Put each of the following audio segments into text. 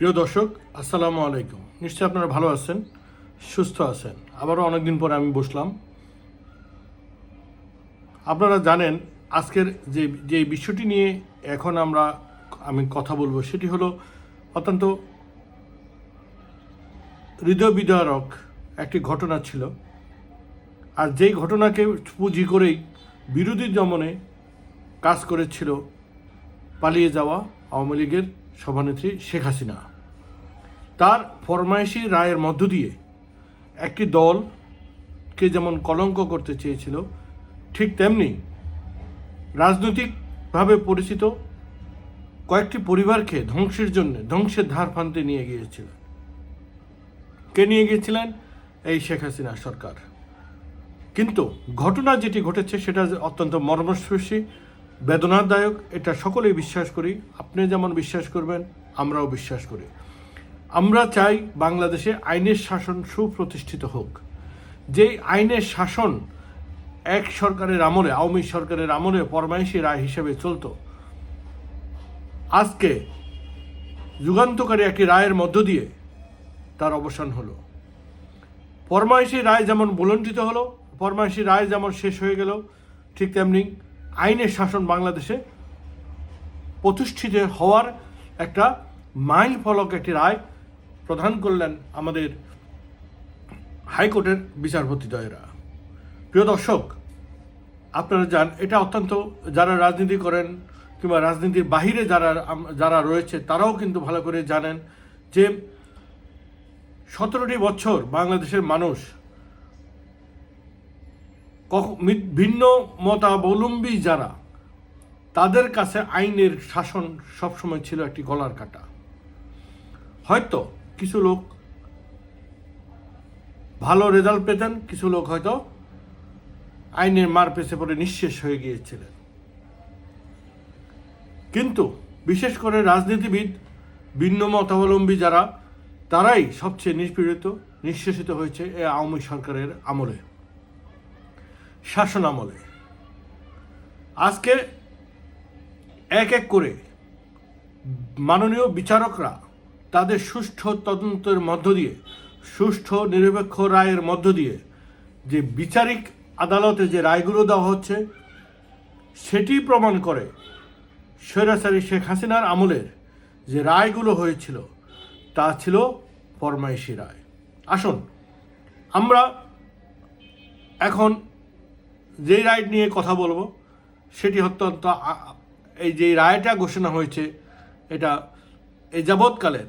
প্রিয় দর্শক, আসসালামু আলাইকুম। নিশ্চয়ই আপনারা ভালো আছেন, সুস্থ আছেন। আবারও অনেকদিন পরে আমি বসলাম। আপনারা জানেন, আজকের যে যে বিষয়টি নিয়ে এখন আমরা আমি কথা বলব সেটি হলো অত্যন্ত হৃদয় বিদারক একটি ঘটনা ছিল। আর যেই ঘটনাকে পুঁজি করেই বিরোধী দমনে কাজ করেছিল পালিয়ে যাওয়া আওয়ামী লীগের সভানেত্রী শেখ হাসিনা। তার ফরমাইশি রায়ের মধ্য দিয়ে একটি দলকে যেমন কলঙ্ক করতে চেয়েছিল, ঠিক তেমনি রাজনৈতিকভাবে পরিচিত কয়েকটি পরিবারকে ধ্বংসের জন্য, ধ্বংসের ধার ফানতে নিয়ে গিয়েছিল। কে নিয়ে গিয়েছিলেন? এই শেখ হাসিনা সরকার। কিন্তু ঘটনা যেটি ঘটেছে সেটা অত্যন্ত মর্মস্পর্শী, বেদনাদায়ক, এটা সকলেই বিশ্বাস করি। আপনি যেমন বিশ্বাস করবেন, আমরাও বিশ্বাস করি। আমরা চাই বাংলাদেশে আইনের শাসন সুপ্রতিষ্ঠিত হোক। যেই আইনের শাসন এক সরকারের আমলে, আওয়ামী সরকারের আমলে ফরমাইশি রায় হিসেবে চলতো, আজকে যুগান্তকারী একটি রায়ের মধ্য দিয়ে তার অবসান হলো। ফরমাইশি রায় যেমন বুলন্টিত হলো ফরমাইশি রায় যেমন শেষ হয়ে গেল, ঠিক তেমনি আইনের শাসন বাংলাদেশে প্রতিষ্ঠিত হওয়ার একটা মাইল ফলক একটি রায় প্রদান করলেন আমাদের হাইকোর্টের বিচারপতিদ্বয়েরা প্রিয় দর্শক, আপনারা যান এটা অত্যন্ত যারা রাজনীতি করেন কিংবা রাজনীতির বাহিরে যারা যারা রয়েছে, তারাও কিন্তু ভালো করে জানেন যে সতেরোটি বছর বাংলাদেশের মানুষ ভিন্ন মতাবলম্বী যারা, তাদের কাছে আইনের শাসন সবসময় ছিল একটি গলার কাটা। হয়তো কিছু লোক ভালো রেজাল্ট পেতেন, কিছু লোক হয়তো আইনের মার পেছে পড়ে নিঃশেষ হয়ে গিয়েছিলেন। কিন্তু বিশেষ করে রাজনীতিবিদ, ভিন্ন মতাবলম্বী যারা, তারাই সবচেয়ে নিষ্পীড়িত, নিঃশেষিত হয়েছে এ আওয়ামী সরকারের আমলে, শাসন আমলে। আজকে এক এক করে মাননীয় বিচারকরা তাদের সুষ্ঠু তদন্তের মধ্য দিয়ে, সুষ্ঠু নিরপেক্ষ রায়ের মধ্য দিয়ে যে বিচারিক আদালতে যে রায়গুলো দেওয়া হচ্ছে, সেটি প্রমাণ করে স্বৈরাচারী শেখ হাসিনার আমলের যে রায়গুলো হয়েছিল, তা ছিল ফরমাইশি রায়। আসুন, আমরা এখন যেই রায় নিয়ে কথা বলব, সেটি অত্যন্ত এই যে রায়টা ঘোষণা হয়েছে, এটা এই যাবৎকালের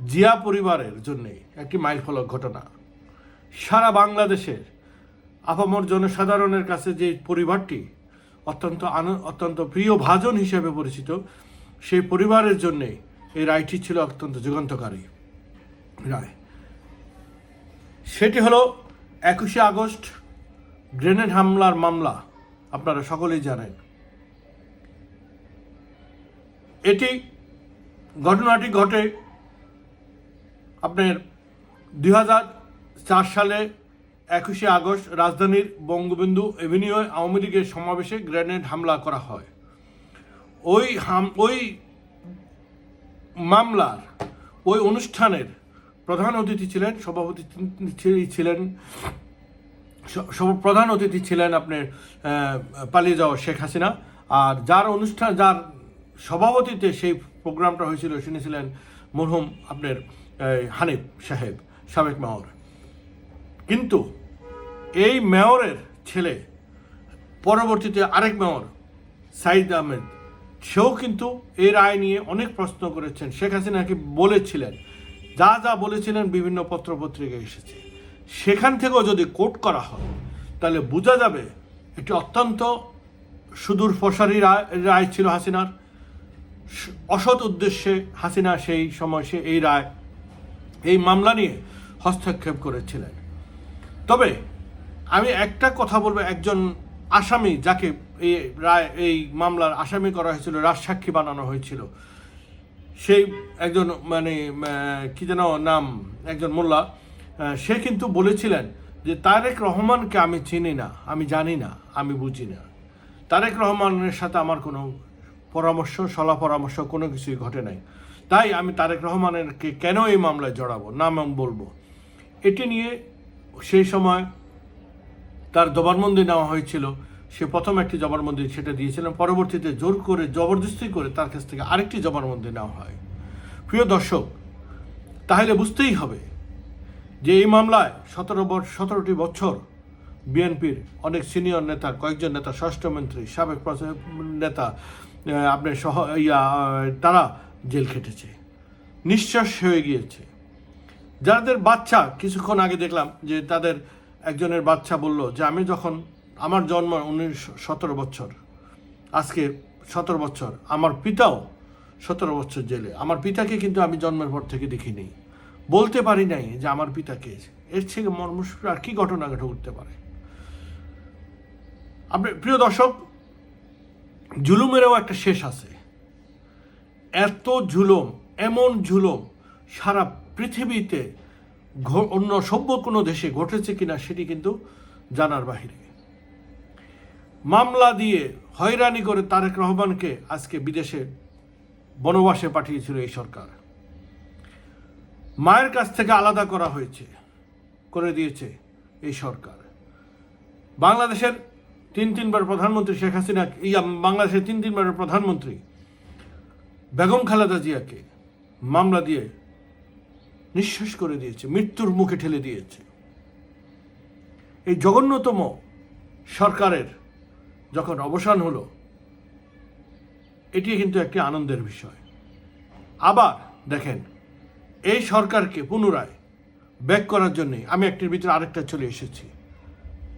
জিয়া পরিবারের জন্যে একটি মাইলফলক ঘটনা। সারা বাংলাদেশের আপামর জনসাধারণের কাছে যে পরিবারটি অত্যন্ত অত্যন্ত প্রিয় ভাজন হিসেবে পরিচিত, সেই পরিবারের জন্যে এই রায়টি ছিল অত্যন্ত যুগান্তকারী রায়। সেটি হলো একুশে আগস্ট গ্রেনেড হামলার মামলা, আপনারা সকলেই জানেন। এটি ঘটনাটি ঘটে আপনার দুই সালে একুশে আগস্ট রাজধানীর বঙ্গবন্ধু এভিনিউ আওয়ামী লীগের সমাবেশে গ্রেনেড হামলা করা হয়। ওই হাম, ওই মামলার, ওই অনুষ্ঠানের প্রধান অতিথি ছিলেন, সভাপতি ছিলেন প্রধান অতিথি ছিলেন আপনার পালিয়ে যাওয়া শেখ হাসিনা। আর যার অনুষ্ঠান, যার সভাপতিতে সেই প্রোগ্রামটা হয়েছিল, শুনেছিলেন মরহুম আপনার হানিফ সাহেব, সাবেক মেয়র। কিন্তু এই মেয়রের ছেলে, পরবর্তীতে আরেক মেয়র, সাইদ আহমেদ, সেও কিন্তু এই রায় নিয়ে অনেক প্রশ্ন করেছেন। শেখ হাসিনাকে বলেছিলেন, যা যা বলেছিলেন বিভিন্ন পত্রপত্রিকায় এসেছে। সেখান থেকেও যদি কোট করা হয়, তাহলে বোঝা যাবে একটি অত্যন্ত সুদূর প্রসারী রায় রায় ছিল হাসিনার। অসৎ উদ্দেশ্যে হাসিনা সেই সময় সে এই রায় এই মামলা নিয়ে হস্তক্ষেপ করেছিলেন। তবে আমি একটা কথা বলব, একজন আসামি যাকে এই রায়, এই মামলার আসামি করা হয়েছিল রাজসাক্ষী বানানো হয়েছিল, সেই একজন মানে কি যেন নাম, একজন মোল্লা সে কিন্তু বলেছিলেন যে তারেক রহমানকে আমি চিনি না, আমি জানি না, আমি বুঝি না। তারেক রহমানের সাথে আমার কোনো পরামর্শ, সলা পরামর্শ কোনো কিছুই ঘটে নাই। তাই আমি তারেক রহমানেরকে কেন এই মামলায় জড়াবো? নাম বলব। এটি নিয়ে সেই সময় তার জবানবন্দি নেওয়া হয়েছিল। সে প্রথম একটি জবানবন্দি সেটা দিয়েছিলেন। পরবর্তীতে জোর করে, জবরদস্তি করে তার কাছ থেকে আরেকটি জবানবন্দি নেওয়া হয়। প্রিয় দর্শক, তাহলে বুঝতেই হবে যে এই মামলায় সতেরো সতেরোটি বছর বিএনপির অনেক সিনিয়র নেতা, কয়েকজন নেতা স্বরাষ্ট্রমন্ত্রী সাবেক নেতা আপনার সহ, ইয়া, তারা জেল খেটেছে। নিঃশ্বাস হয়ে গিয়েছে। যাদের বাচ্চা, কিছুক্ষণ আগে দেখলাম যে তাদের একজনের বাচ্চা বলল যে, আমি যখন আমার জন্ম, উনিশ, সতেরো বছর। আজকে সতেরো বছর। আমার পিতাও সতেরো বছর জেলে। আমার পিতাকে কিন্তু আমি জন্মের পর থেকে দেখিনি। বলতে পারি নাই যে আমার পিতাকে এর থেকে মর্মস আর কি ঘটনা ঘটতে পারে? আপনি, প্রিয় দর্শক, জুলুমেরও একটা শেষ আছে। এত ঝুলম এমন ঝুলম সারা পৃথিবীতে অন্য সভ্য কোনো দেশে ঘটেছে কিনা সেটি কিন্তু জানার বাহিরে। মামলা দিয়ে হয়রানি করে তারেক রহমানকে আজকে বিদেশে বনবাসে পাঠিয়েছিল এই সরকার। মায়ের কাছ থেকে আলাদা করা হয়েছে, করে দিয়েছে এই সরকার। বাংলাদেশের তিন তিনবার প্রধানমন্ত্রী শেখ হাসিনা ইয়া বাংলাদেশের তিন তিনবারের প্রধানমন্ত্রী বেগম খালেদা জিয়াকে মামলা দিয়ে নিঃশ্বাস করে দিয়েছে, মৃত্যুর মুখে ঠেলে দিয়েছে। এই জঘন্যতম সরকারের যখন অবসান হলো, এটি কিন্তু একটি আনন্দের বিষয়। আবার দেখেন, এই সরকারকে পুনরায় ব্যাক করার জন্যে আমি একটির ভিতরে আরেকটা চলে এসেছি।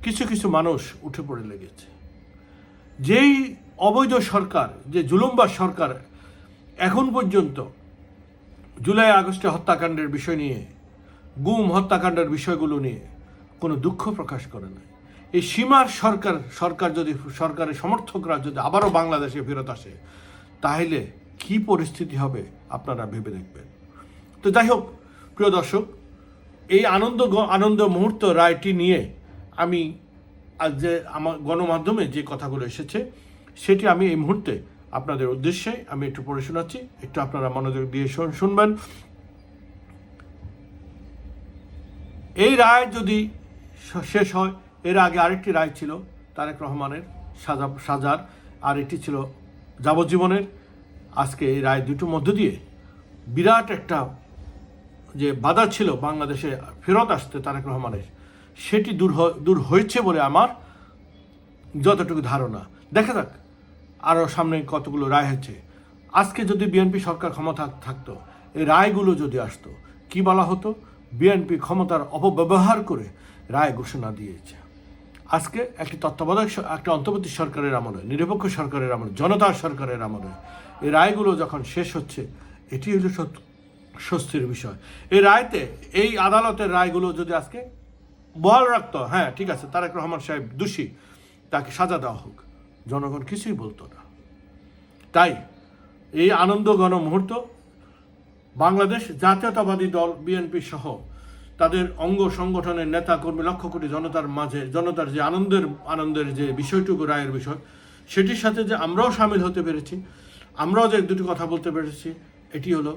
কিছু কিছু মানুষ উঠে পড়ে লেগেছে। যেই অবৈধ সরকার, যে জুলুমবাজ সরকার এখন পর্যন্ত জুলাই, আগস্টে হত্যাকাণ্ডের বিষয় নিয়ে, গুম হত্যাকাণ্ডের বিষয়গুলো নিয়ে কোনো দুঃখ প্রকাশ করে না এই সীমার সরকার সরকার যদি, সরকারের সমর্থকরা যদি আবারও বাংলাদেশে ফেরত আসে, তাহলে কি পরিস্থিতি হবে আপনারা ভেবে দেখবেন। তো যাই হোক, প্রিয় দর্শক, এই আনন্দ আনন্দ মুহূর্ত রায়টি নিয়ে আমি আজ যে আমার গণমাধ্যমে যে কথাগুলো এসেছে, সেটি আমি এই মুহূর্তে আপনাদের উদ্দেশ্যে আমি একটু পড়ে শোনাচ্ছি। একটু আপনারা মনোযোগ দিয়ে শুন- শুনবেন। এই রায় যদি শেষ হয়, এর আগে আরেকটি রায় ছিল, তারেক রহমানের সাজা সাজার। আর একটি ছিল যাবজ্জীবনের। আজকে এই রায় দুটোর মধ্য দিয়ে বিরাট একটা যে বাধা ছিল বাংলাদেশে ফেরত আসতে তারেক রহমানের, সেটি দূর দূর হয়েছে বলে আমার যতটুকু ধারণা। দেখা যাক। আরও সামনে কতগুলো রায় হচ্ছে আজকে যদি বিএনপি সরকার ক্ষমতা থাকতো, এই রায়গুলো যদি আসতো, কি বলা হতো? বিএনপি ক্ষমতার অপব্যবহার করে রায় ঘোষণা দিয়েছে। আজকে একটি তত্ত্বাবধায়ক একটা অন্তর্বর্তী সরকারের আমলে, নিরপেক্ষ সরকারের আমলে, জনতার সরকারের আমলে, এই রায়গুলো যখন শেষ হচ্ছে, এটি হলো স্বস্তির বিষয়। এই রায়তে, এই আদালতের রায়গুলো যদি আজকে বল রাখতো হ্যাঁ ঠিক আছে, তারেক রহমান সাহেব দোষী, তাকে সাজা দেওয়া হোক। জনগণ কিছুই বলতো না। তাই এই আনন্দ গণ মুহূর্ত বাংলাদেশ জাতীয়তাবাদী দল বিএনপি সহ তাদের অঙ্গ সংগঠনের নেতা কর্মী লক্ষ কোটি জনতার মাঝে, জনতার যে আনন্দের আনন্দের যে বিষয়টুকু, রায়ের বিষয়, সেটির সাথে যে আমরাও সামিল হতে পেরেছি, আমরাও যে দুটি কথা বলতে পেরেছি, এটি হলো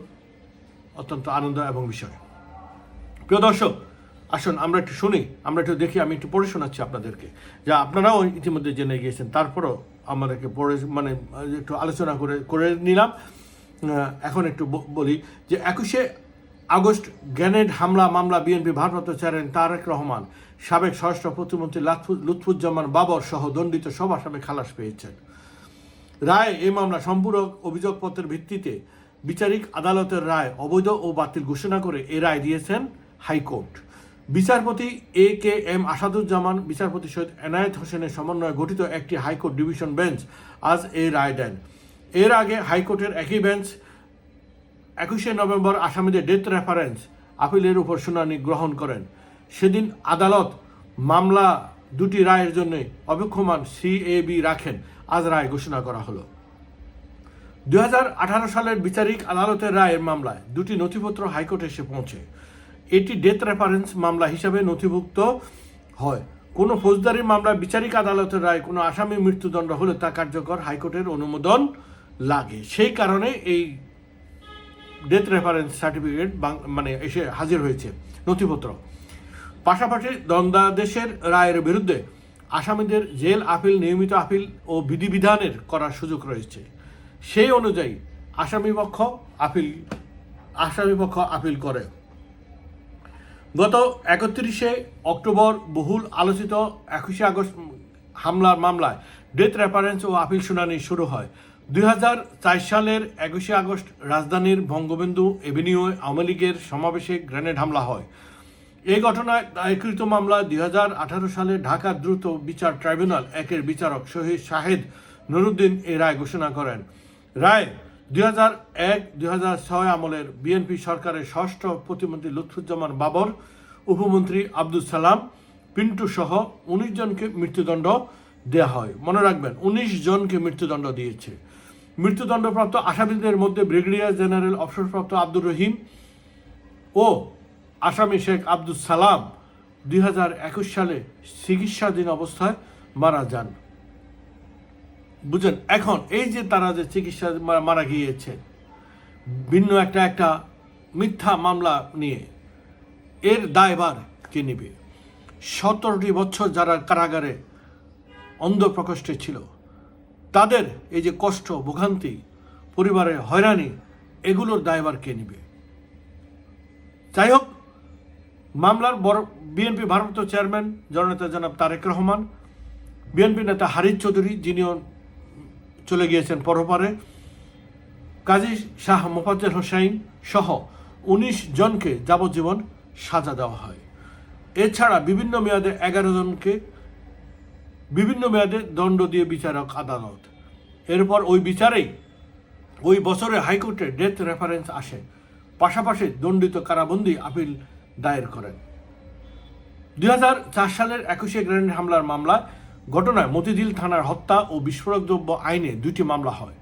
অত্যন্ত আনন্দ এবং বিষয়। প্রিয় দর্শক আসুন, আমরা একটু শুনি, আমরা একটু দেখি, আমি একটু পড়ে শোনাচ্ছি আপনাদেরকে। যা আপনারাও ইতিমধ্যে জেনে গিয়েছেন, তারপরও আমাদেরকে পড়ে মানে একটু আলোচনা করে করে নিলাম। এখন একটু বলি যে, একুশে আগস্ট গ্রেনেড হামলা, মামলা, বিএনপি ভারপ্রাপ্ত চেয়ারম্যান তারেক রহমান, সাবেক স্বরাষ্ট্র প্রতিমন্ত্রী লুৎফুজ্জামান বাবর সহ দণ্ডিত সব আসামে খালাস পেয়েছেন। রায় এই মামলা সম্পূরক অভিযোগপত্রের ভিত্তিতে বিচারিক আদালতের রায় অবৈধ ও বাতিল ঘোষণা করে এ রায় দিয়েছেন হাইকোর্ট। বিচারপতি এ কে এম আসাদুজ্জামান, বিচারপতি সৈয়দ এনায়েত হোসেনের সমন্বয়ে গঠিত একটি হাইকোর্ট ডিভিশন বেঞ্চ আজ এই রায় দেন। এর আগে হাইকোর্টের একই বেঞ্চ একুশে নভেম্বর আসামিদের ডেথ রেফারেন্স আপিলের উপর শুনানি গ্রহণ করেন। সেদিন আদালত মামলা দুটি রায়ের জন্য অপেক্ষমান সিএবি রাখেন, আজ রায় ঘোষণা করা হলো। দুই হাজার আঠারো সালের বিচারিক আদালতের রায়ের মামলায় দুটি নথিপত্র হাইকোর্টে এসে পৌঁছে। এটি ডেথ রেফারেন্স মামলা হিসাবে নথিভুক্ত হয়। কোনো ফৌজদারি মামলা বিচারিক আদালতের রায় কোনো আসামি মৃত্যুদণ্ড হলে তা কার্যকর হাইকোর্টের অনুমোদন লাগে। সেই কারণে এই ডেথ রেফারেন্স সার্টিফিকেট মানে এসে হাজির হয়েছে নথিপত্র। পাশাপাশি দ্বন্দ্বাদেশের রায়ের বিরুদ্ধে আসামিদের জেল আপিল, নিয়মিত আপিল ও বিধিবিধানের করার সুযোগ রয়েছে। সেই অনুযায়ী আসামিপক্ষ আপিল আসামিপক্ষ আপিল করে। গত একত্রিশে অক্টোবর বহুল আলোচিত একুশে আগস্ট হামলার মামলায় ডেথ রেফারেন্স ও আপিল শুনানি শুরু হয়। দু হাজার চার সালের একুশে আগস্ট রাজধানীর বঙ্গবন্ধু এভিনিউ আওয়ামী লীগের সমাবেশে গ্রেনেড হামলা হয়। এই ঘটনায় দায়েরকৃত মামলা দুই হাজার আঠারো সালে ঢাকা দ্রুত বিচার ট্রাইব্যুনাল একের বিচারক শহীদ শাহেদ নুরুদ্দিন এই রায় ঘোষণা করেন। রায় দুই হাজার এক, দুই হাজার ছয় আমলের বিএনপি সরকারের ষষ্ঠ প্রতিমন্ত্রী লুৎফুজ্জামান বাবর, উপমন্ত্রী আব্দুল সালাম, পিন্টু সহ উনিশ জনকে মৃত্যুদণ্ড দেওয়া হয়। মনে রাখবেন, উনিশ জনকে মৃত্যুদণ্ড দিয়েছে। মৃত্যুদণ্ডপ্রাপ্ত আসামিদের মধ্যে ব্রিগেডিয়ার জেনারেল অবসরপ্রাপ্ত আব্দুর রহিম ও আসামি শেখ আব্দুল সালাম দুই হাজার একুশ সালে চিকিৎসাধীন অবস্থায় মারা যান। বুঝেন এখন এই যে তারা যে চিকিৎসা মারা গিয়েছে, ভিন্ন একটা একটা মিথ্যা মামলা নিয়ে, এর দায়ভার কে নেবে? সতেরোটি বছর যারা কারাগারে অন্ধ প্রকোষ্ঠে ছিল, তাদের এই যে কষ্ট, ভোগান্তি, পরিবারের হয়রানি, এগুলোর দায়ভার কে নেবে? যাই হোক মামলার বড়, বিএনপি ভারপ্রাপ্ত চেয়ারম্যান জননেতা জনাব তারেক রহমান, বিএনপি নেতা হারিজ চৌধুরী, যিনিও চলে গিয়েছেন পরপারে। কাজী শাহ মোফাজ্জল হোসাইন সহ উনিশ জনকে যাবজ্জীবন সাজা দেওয়া হয়। এছাড়া বিভিন্ন মেয়াদে এগারো জনকে বিভিন্ন মেয়াদে দণ্ড দিয়ে বিচারক আদালত। এরপর ওই বিচারেই ওই বছরে হাইকোর্টে ডেথ রেফারেন্স আসে। পাশাপাশি দণ্ডিত কারাবন্দি আপিল দায়ের করেন। দুই হাজার চার সালের একুশে গ্রেনেড হামলার মামলা ঘটনায় মতিঝিল থানার হত্যা ও বিস্ফোরক দ্রব্য আইনে দুটি মামলা হয়।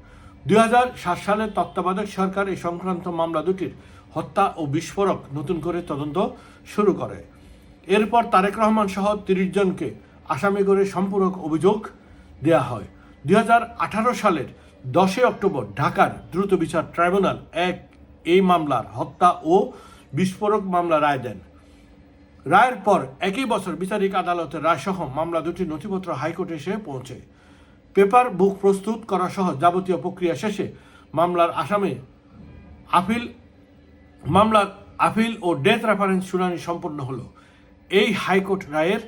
দুই হাজার সালের তত্ত্বাবধায়ক সরকার এই সংক্রান্ত মামলা দুটির হত্যা ও বিস্ফোরক নতুন করে তদন্ত শুরু করে। এরপর তারেক রহমান সহ তিরিশ জনকে আসামি করে সম্পূরক অভিযোগ দেয়া হয়। দুই হাজার আঠারো সালের দশই অক্টোবর ঢাকার দ্রুত বিচার ট্রাইব্যুনাল এক এই মামলার হত্যা ও বিস্ফোরক মামলা রায় দেন। রায়ের পর একই বছর বিচারিক আদালতের রায়সহ মামলা দুটি নথিপত্র হাইকোর্টে এসে পৌঁছে। পেপার, বুক প্রস্তুত করা সহ যাবতীয় প্রক্রিয়া শেষে মামলার আসামে আপিল, মামলার আপিল ও ডেথ রেফারেন্স শুনানি সম্পন্ন হলো। এই হাইকোর্ট রায়ের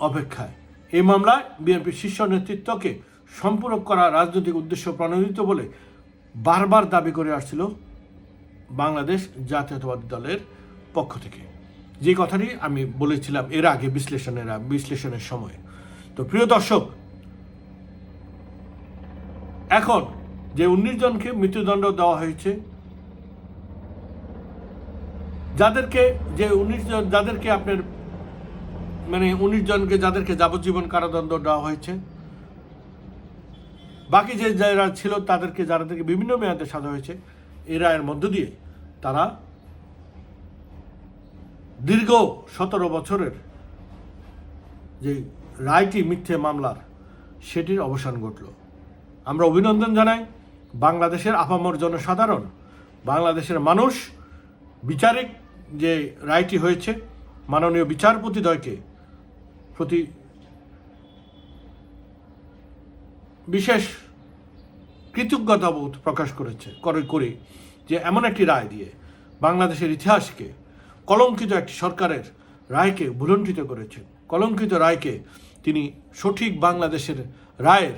অপেক্ষায় এই মামলায় বিএনপির শীর্ষ নেতৃত্বকে সম্পূরক করা রাজনৈতিক উদ্দেশ্য প্রণোদিত বলে বারবার দাবি করে আসছিল বাংলাদেশ জাতীয়তাবাদী দলের পক্ষ থেকে। যে কথাটি আমি বলেছিলাম এর আগে বিশ্লেষণের বিশ্লেষণের সময়। তো প্রিয় দর্শক, এখন যে উনিশ জনকে মৃত্যুদণ্ড দেওয়া হয়েছে, যাদেরকে যে উনিশ জন, যাদেরকে আপনার মানে উনিশ জনকে যাদেরকে যাবজ্জীবন কারাদণ্ড দেওয়া হয়েছে, বাকি যে যারা ছিল তাদেরকে যাদেরকে বিভিন্ন মেয়াদে সাজা হয়েছে এই রায়ের মধ্য দিয়ে তারা দীর্ঘ সতেরো বছরের যে রায়টি মিথ্যে মামলার, সেটির অবসান ঘটল। আমরা অভিনন্দন জানাই বাংলাদেশের আপামর জনসাধারণ, বাংলাদেশের মানুষ, বিচারিক যে রায়টি হয়েছে, মাননীয় বিচারপতিদ্বয়কে প্রতি বিশেষ কৃতজ্ঞতাবোধ প্রকাশ করেছে, করে করে যে এমন একটি রায় দিয়ে বাংলাদেশের ইতিহাসকে কলঙ্কিত একটি সরকারের রায়কে ভুলণ্ঠিত করেছেন। কলঙ্কিত রায়কে তিনি সঠিক বাংলাদেশের রায়ের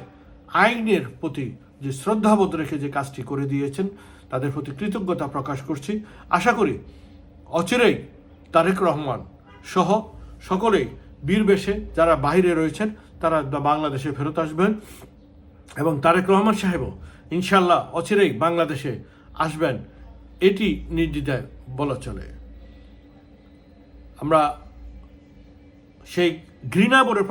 আইনের প্রতি যে শ্রদ্ধাবোধ রেখে যে কাজটি করে দিয়েছেন, তাদের প্রতি কৃতজ্ঞতা প্রকাশ করছি। আশা করি অচিরেই তারেক রহমান সহ সকলেই বীর বেশে যারা বাইরে রয়েছেন, তারা বাংলাদেশে ফেরত আসবেন এবং তারেক রহমান সাহেবও ইনশাল্লাহ অচিরেই বাংলাদেশে আসবেন। এটি নির্দ্বিধায় বলা চলে। আমরা সেই ঘৃণা বলে